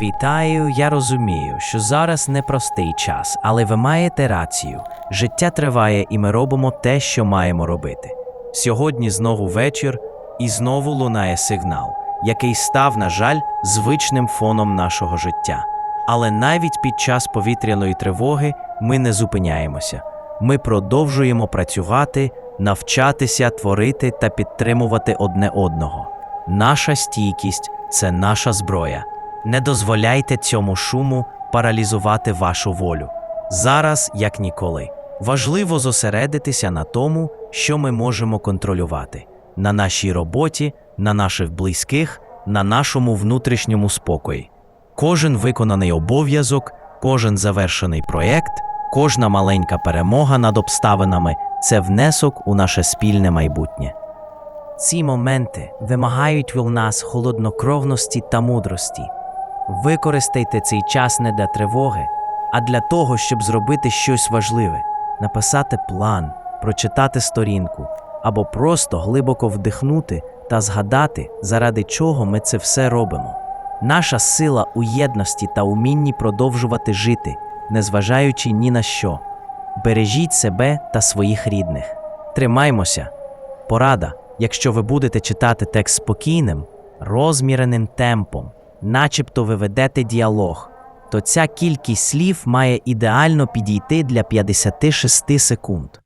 Вітаю, я розумію, що зараз непростий час, але ви маєте рацію. Життя триває, і ми робимо те, що маємо робити. Сьогодні знову вечір, і знову лунає сигнал, який став, на жаль, звичним фоном нашого життя. Але навіть під час повітряної тривоги ми не зупиняємося. Ми продовжуємо працювати, навчатися, творити та підтримувати одне одного. Наша стійкість це наша зброя. Не дозволяйте цьому шуму паралізувати вашу волю. Зараз, як ніколи, важливо зосередитися на тому, що ми можемо контролювати на нашій роботі, на наших близьких, на нашому внутрішньому спокої. Кожен виконаний обов'язок, кожен завершений проєкт, кожна маленька перемога над обставинами це внесок у наше спільне майбутнє. Ці моменти вимагають від нас холоднокровності та мудрості. Використайте цей час не для тривоги, а для того, щоб зробити щось важливе, написати план, прочитати сторінку або просто глибоко вдихнути та згадати, заради чого ми це все робимо. Наша сила у єдності та умінні продовжувати жити, незважаючи ні на що. Бережіть себе та своїх рідних. Тримаймося. Порада, якщо ви будете читати текст спокійним, розміреним темпом, начебто ви ведете діалог, то ця кількість слів має ідеально підійти для 56 секунд.